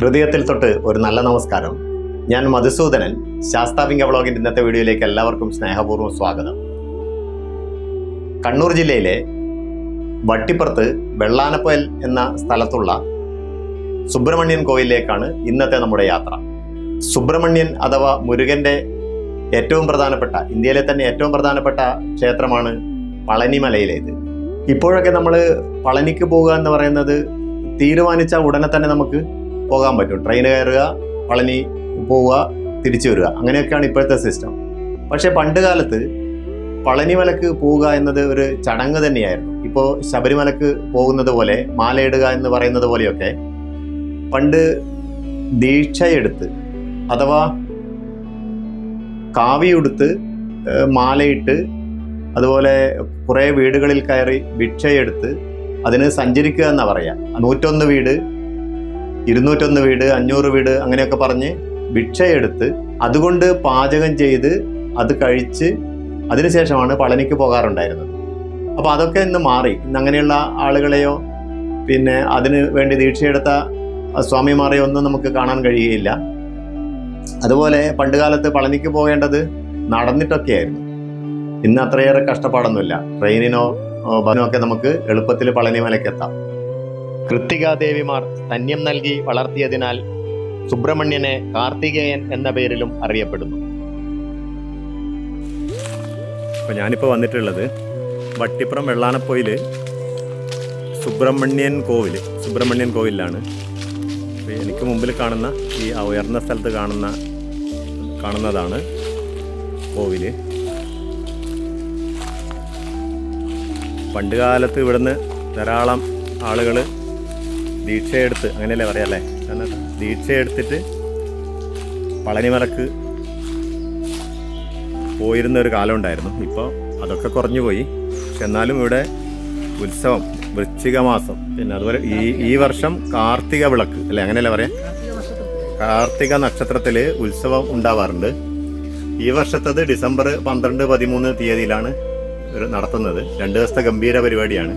ഹൃദയത്തിൽ തൊട്ട് ഒരു നല്ല നമസ്കാരം. ഞാൻ മധുസൂദനൻ. ശാസ്താവിംഗ വ്ളോഗിന്റെ ഇന്നത്തെ വീഡിയോയിലേക്ക് എല്ലാവർക്കും സ്നേഹപൂർവം സ്വാഗതം. കണ്ണൂർ ജില്ലയിലെ വട്ടിപ്പുറത്ത് വെള്ളാനപ്പൽ എന്ന സ്ഥലത്തുള്ള സുബ്രഹ്മണ്യൻ കോവിലേക്കാണ് ഇന്നത്തെ നമ്മുടെ യാത്ര. സുബ്രഹ്മണ്യൻ അഥവാ മുരുകന്റെ ഏറ്റവും പ്രധാനപ്പെട്ട ഇന്ത്യയിലെ തന്നെ ഏറ്റവും പ്രധാനപ്പെട്ട ക്ഷേത്രമാണ് പളനിമലയിലേത്. ഇപ്പോഴൊക്കെ നമ്മൾ പളനിക്ക് പോകുക എന്ന് പറയുന്നത് തീരുമാനിച്ച ഉടനെ തന്നെ നമുക്ക് പോകാൻ പറ്റും. ട്രെയിൻ കയറുക പളനി പോവുക തിരിച്ചു വരിക. അങ്ങനെയൊക്കെയാണ് ഇപ്പോഴത്തെ സിസ്റ്റം പക്ഷേ പണ്ട് കാലത്ത് പളനിമലക്ക് പോവുക എന്നത് ഒരു ചടങ്ങ് തന്നെയായിരുന്നു. ഇപ്പോൾ ശബരിമലക്ക് പോകുന്നത് പോലെ മാലയിടുക എന്ന് പറയുന്നത് പോലെയൊക്കെ പണ്ട് ദീക്ഷയെടുത്ത് അഥവാ കാവിയുടുത്ത് മാലയിട്ട് അതുപോലെ കുറേ വീടുകളിൽ കയറി ഭിക്ഷയെടുത്ത് അതിന് സഞ്ചരിക്കുക എന്നാണ് പറയുക നൂറ്റൊന്ന് വീട് ഇരുന്നൂറ്റൊന്ന് വീട് അഞ്ഞൂറ് വീട് അങ്ങനെയൊക്കെ പറഞ്ഞ് ഭിക്ഷയെടുത്ത് അതുകൊണ്ട് പാചകം ചെയ്ത് അത് കഴിച്ച് അതിനുശേഷമാണ് പളനിക്ക് പോകാറുണ്ടായിരുന്നത്. അപ്പോൾ അതൊക്കെ ഇന്ന് മാറി. ഇന്ന് അങ്ങനെയുള്ള ആളുകളെയോ പിന്നെ അതിന് വേണ്ടി ദീക്ഷയെടുത്ത സ്വാമിമാരെയോ ഒന്നും നമുക്ക് കാണാൻ കഴിയുകയില്ല. അതുപോലെ പണ്ടുകാലത്ത് പളനിക്ക് പോകേണ്ടത് നടന്നിട്ടൊക്കെയായിരുന്നു. ഇന്ന് അത്രയേറെ കഷ്ടപ്പാടൊന്നുമില്ല. ട്രെയിനിനോ ബസ്സിനോ ഒക്കെ നമുക്ക് എളുപ്പത്തിൽ പളനി മലയ്ക്കെത്താം കൃത്തികാദേവിമാർ ധന്യം നൽകി വളർത്തിയതിനാൽ സുബ്രഹ്മണ്യനെ കാർത്തികേയൻ എന്ന പേരിലും അറിയപ്പെടുന്നു. അപ്പോൾ ഞാനിപ്പോൾ വന്നിട്ടുള്ളത് വട്ടിപ്പുറം വെള്ളാനപ്പൊയിൽ സുബ്രഹ്മണ്യൻ കോവിൽ സുബ്രഹ്മണ്യൻ കോവിലാണ്. എനിക്ക് മുമ്പിൽ കാണുന്ന ഈ ഉയർന്ന സ്ഥലത്ത് കാണുന്ന കാണുന്നതാണ് കോവിൽ പണ്ട് കാലത്ത് ഇവിടുന്ന് ധാരാളം ആളുകൾ ദീക്ഷയെടുത്ത് അങ്ങനെയല്ലേ പറയാല്ലേ? കാരണം ദീക്ഷയെടുത്തിട്ട് പളനിമലക്ക് പോയിരുന്ന ഒരു കാലം ഉണ്ടായിരുന്നു. ഇപ്പോൾ അതൊക്കെ കുറഞ്ഞു പോയി. പക്ഷെ എന്നാലും ഇവിടെ ഉത്സവം വൃശ്ചിക മാസം പിന്നെ അതുപോലെ ഈ ഈ വർഷം കാർത്തിക വിളക്ക് അല്ലേ? അങ്ങനെയല്ലേ പറയാം? കാർത്തിക നക്ഷത്രത്തിൽ ഉത്സവം ഉണ്ടാവാറുണ്ട്. ഈ വർഷത്തത് ഡിസംബർ പന്ത്രണ്ട് പതിമൂന്ന് തീയതിയിലാണ് നടത്തുന്നത്. രണ്ട് ദിവസത്തെ ഗംഭീര പരിപാടിയാണ്.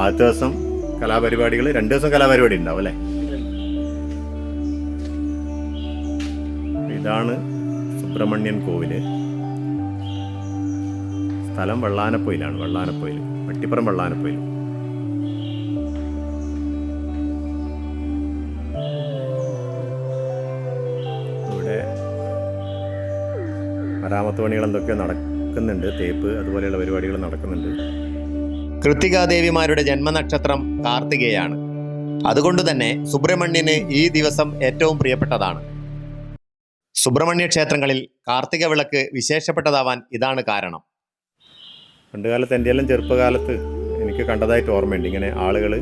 ആദ്യത്തെ ദിവസം കലാപരിപാടികൾ രണ്ടു ദിവസം കലാപരിപാടി ഉണ്ടാവും അല്ലേ? ഇതാണ് സുബ്രഹ്മണ്യൻ കോവിൽ. സ്ഥലം വെള്ളാനപ്പൊയിലാണ് വെള്ളാനപ്പൊയിൽ വട്ടിപ്പുറം വെള്ളാനപ്പൊയിൽ ഇവിടെ മരാമത്ത് പണികൾ എന്തൊക്കെയോ നടക്കുന്നുണ്ട് തേപ്പ് അതുപോലെയുള്ള പരിപാടികൾ നടക്കുന്നുണ്ട്. കൃത്തികാദേവിമാരുടെ ജന്മനക്ഷത്രം കാർത്തികയാണ്. അതുകൊണ്ട് തന്നെ സുബ്രഹ്മണ്യന് ഈ ദിവസം ഏറ്റവും പ്രിയപ്പെട്ടതാണ്. സുബ്രഹ്മണ്യ ക്ഷേത്രങ്ങളിൽ കാർത്തിക വിളക്ക് വിശേഷപ്പെട്ടതാവാൻ ഇതാണ് കാരണം. പണ്ടുകാലത്ത് എന്റെ എല്ലാം ചെറുപ്പകാലത്ത് എനിക്ക് കണ്ടതായിട്ട് ഓർമ്മയുണ്ട്. ഇങ്ങനെ ആളുകൾ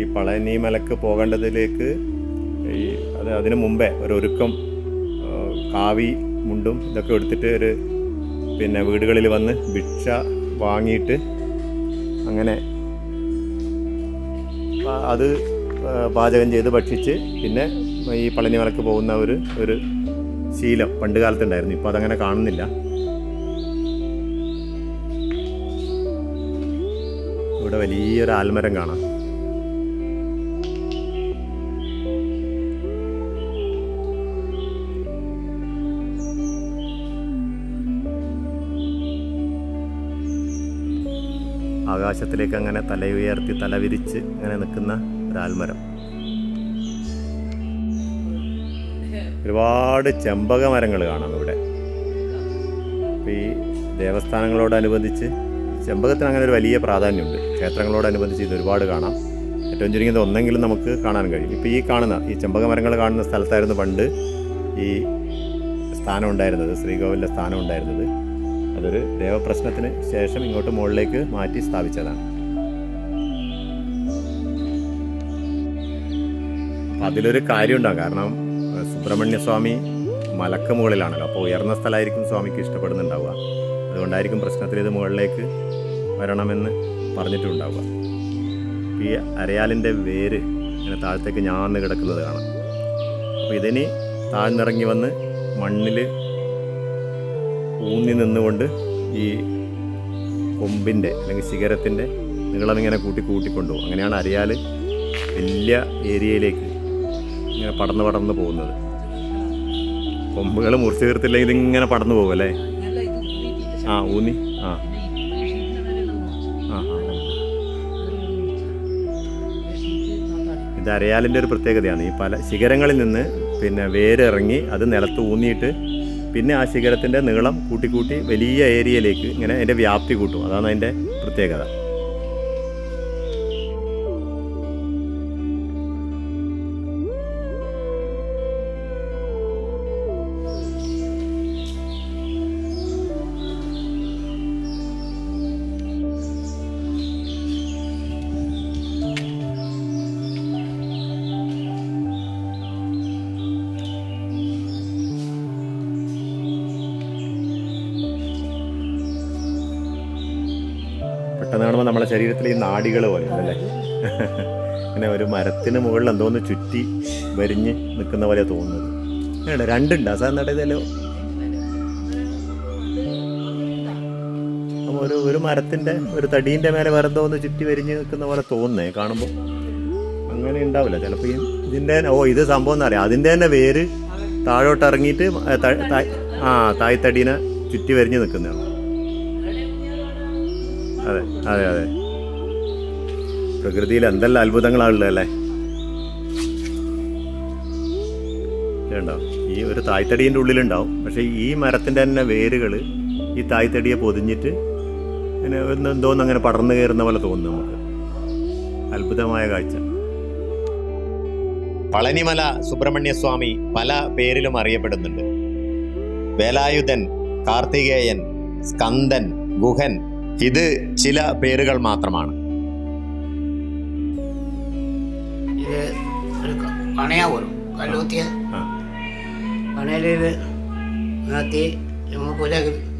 ഈ പളനി മലക്ക് പോകേണ്ടതിലേക്ക് ഈ അത് അതിനു മുമ്പേ ഒരു ഒരുക്കം കാവി മുണ്ടും ഇതൊക്കെ എടുത്തിട്ട് ഒരു പിന്നെ വീടുകളിൽ വന്ന് ഭിക്ഷ വാങ്ങിയിട്ട് അങ്ങനെ അത് പാചകം ചെയ്ത് ഭക്ഷിച്ച് പിന്നെ ഈ പളനി വിളക്ക് പോകുന്ന ഒരു ഒരു ശീലം പണ്ട് കാലത്തുണ്ടായിരുന്നു. ഇപ്പോൾ അതങ്ങനെ കാണുന്നില്ല. ഇവിടെ വലിയൊരു ആൽമരം കാണാം. ആകാശത്തിലേക്ക് അങ്ങനെ തലയുയർത്തി ഉയർത്തി തല വിരിച്ച് അങ്ങനെ നിൽക്കുന്ന ഒരാൽമരം. ഒരുപാട് ചെമ്പക മരങ്ങൾ കാണാം ഇവിടെ. ഈ ദേവസ്ഥാനങ്ങളോടനുബന്ധിച്ച് ചെമ്പകത്തിന് അങ്ങനെ ഒരു വലിയ പ്രാധാന്യമുണ്ട്. ക്ഷേത്രങ്ങളോടനുബന്ധിച്ച് ഇത് ഒരുപാട് കാണാം. ഏറ്റവും ചുരുങ്ങിയത് ഒന്നെങ്കിലും നമുക്ക് കാണാൻ കഴിയും. ഇപ്പോൾ ഈ കാണുന്ന ഈ ചെമ്പക മരങ്ങൾ കാണുന്ന സ്ഥലത്തായിരുന്നു പണ്ട് ഈ സ്ഥാനം ഉണ്ടായിരുന്നത് ശ്രീകോവിലിന്റെ സ്ഥാനം ഉണ്ടായിരുന്നത്. അതൊരു ദേവപ്രശ്നത്തിന് ശേഷം ഇങ്ങോട്ട് മുകളിലേക്ക് മാറ്റി സ്ഥാപിച്ചതാണ്. അതിലൊരു കാര്യമുണ്ടാകും കാരണം സുബ്രഹ്മണ്യസ്വാമി സുബ്രഹ്മണ്യ സ്വാമി മലക്ക് മുകളിലാണല്ലോ. അപ്പോൾ ഉയർന്ന സ്ഥലമായിരിക്കും സ്വാമിക്ക് ഇഷ്ടപ്പെടുന്നുണ്ടാവുക. അതുകൊണ്ടായിരിക്കും പ്രശ്നത്തിൽ ഇത് മുകളിലേക്ക് വരണമെന്ന് പറഞ്ഞിട്ടുണ്ടാവുക. ഈ അരയാലിന്റെ വേര് ഇങ്ങനെ താഴത്തേക്ക് ഞാൻ കിടക്കുന്നത് കാണാം. അപ്പോൾ ഇതിന് താഴ്ന്നിറങ്ങി വന്ന് മണ്ണിൽ ഊന്നി നിന്നുകൊണ്ട് ഈ കൊമ്പിന്റെ അല്ലെങ്കിൽ ശിഖരത്തിന്റെ നീളം ഇങ്ങനെ കൂട്ടി കൂട്ടിക്കൊണ്ടുപോകും അങ്ങനെയാണ് അറിയാൽ വലിയ ഏരിയയിലേക്ക് ഇങ്ങനെ പടന്ന് പടന്ന് പോകുന്നത്. കൊമ്പുകൾ മുറിച്ച് തീർത്തില്ലെങ്കിൽ ഇതിങ്ങനെ പടന്നു പോകും അല്ലേ? ആ ഊന്നി. ആ. ഇത് അരയാലിന്റെ ഒരു പ്രത്യേകതയാണ്. ഈ പല ശിഖരങ്ങളിൽ നിന്ന് പിന്നെ വേരിറങ്ങി അത് നിലത്ത് ഊന്നിയിട്ട് പിന്നെ ആ ശിഖരത്തിന്റെ നീളം കൂട്ടിക്കൂട്ടി കൂട്ടി വലിയ ഏരിയയിലേക്ക് ഇങ്ങനെ അതിന്റെ വ്യാപ്തി കൂട്ടും. അതാണ് അതിന്റെ പ്രത്യേകത. കാണുമ്പോൾ നമ്മുടെ ശരീരത്തിൽ ഈ നാടികൾ അല്ലേ? ഇങ്ങനെ ഒരു മരത്തിന് മുകളിൽ എന്തോന്ന് ചുറ്റി വരിഞ്ഞ് നിൽക്കുന്ന പോലെ തോന്നുന്നത് ഏടാ രണ്ടുണ്ട്. അസാധാരണ ഇതല്ലോ ഒരു ഒരു മരത്തിന്റെ ഒരു തടീന്റെ മേലെ വേറെ എന്തോ ഒന്ന് ചുറ്റി വരിഞ്ഞ് നിൽക്കുന്ന പോലെ തോന്നുന്നേ കാണുമ്പോൾ അങ്ങനെ ഉണ്ടാവില്ല. ചിലപ്പോൾ ഈ ഇതിന്റെ ഓ ഇത് സംഭവം എന്ന് അറിയാം. അതിന്റെ തന്നെ വേര് താഴോട്ട് ഇറങ്ങിയിട്ട് ആ തായ്തടീനെ ചുറ്റി വരിഞ്ഞ് നിൽക്കുന്നതാണ്. അതെ അതെ അതെ. പ്രകൃതിയിൽ എന്തെല്ലാം അത്ഭുതങ്ങളാണുള്ളത് അല്ലേ? ഉണ്ടോ ഈ ഒരു തായ്തടീന്റെ ഉള്ളിലുണ്ടാവും. പക്ഷെ ഈ മരത്തിന്റെ തന്നെ വേരുകൾ ഈ തായ്തടിയെ പൊതിഞ്ഞിട്ട് അങ്ങനെ എന്തോന്ന് അങ്ങനെ പടർന്നു കയറുന്ന പോലെ തോന്നുന്നു നമുക്ക്. അത്ഭുതമായ കാഴ്ച. പളനിമല സുബ്രഹ്മണ്യ സ്വാമി പല പേരിലും അറിയപ്പെടുന്നുണ്ട്. വേലായുധൻ കാർത്തികേയൻ സ്കന്ദൻ ഗുഹൻ ഇത് ചില പേരുകൾ മാത്രമാണ്. ഇത് ഒരു ക- കണയാ പോലും. കല്ലുകുത്തിയ ആ. കണയിൽ നടത്തി നമുക്ക്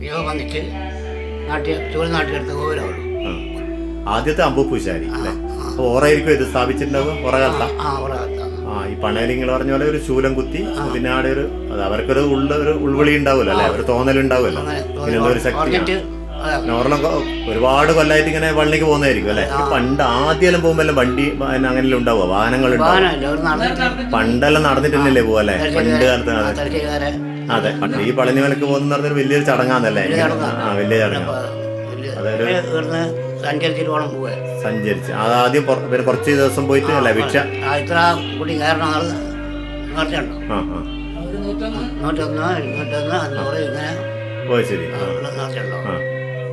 യോഗ വന്നിട്ട് നാട്ടിൽ ചൂട് നാട്ടിലെടുത്ത് കോവിലുള്ളൂ ആ. ആദ്യത്തെ അമ്പൂപ്പൂശാരി അല്ലേ? ഓറയായിരിക്കും ഇത് സ്ഥാപിച്ചിട്ടുണ്ടാവുക ഓറകാലത്ത ആ ആ ഈ പണയലിങ്ങൾ പറഞ്ഞ പോലെ ഒരു ശൂലം കുത്തി പിന്നെ ഒരു അത് അവർക്കൊരു ഉള്ള ഒരു ഉൾവിളി ഉണ്ടാവുമല്ലോ അല്ലേ? ഒരു തോന്നലുണ്ടാവുമല്ലോ. അങ്ങനെ പിന്നെ എന്തോ ഒരു ശക്തി നോർമൽ ഒരുപാട് കൊല്ലായിട്ട് ഇങ്ങനെ വള്ളിക്ക് പോകുന്നതായിരിക്കും അല്ലെ? പണ്ട് ആദ്യം പോകുമ്പോൾ വണ്ടി അങ്ങനെ ഉണ്ടാവുക വാഹനങ്ങൾ ഉണ്ടാവും നടന്നിട്ട് പണ്ടെല്ലാം നടന്നിട്ടില്ലേ പോവല്ലേ പണ്ട് കാലത്ത് അതെ. പണ്ട് ഈ പളനിമലക്ക് പോകുന്ന പറഞ്ഞൊരു വലിയൊരു ചടങ്ങാന്നല്ലേ? ആ വലിയ ചടങ്ങ്. അതൊരു ഇവിടുന്ന് സഞ്ചരിച്ചിട്ട് വേണം പോവുക സഞ്ചരിച്ച്. അത് ആദ്യം പിന്നെ കുറച്ച് ദിവസം പോയിട്ട് അല്ലേ ഭിക്ഷ? ഇത്ര കൂടി കയറണം നേർച്ചയുണ്ടോ നൂറ്റൊന്ന് ഇരുന്നൂറ്റൊന്ന് അഞ്ഞൂറ് ഇങ്ങനെ ഓ ശരി. നേർച്ചയുണ്ടോ.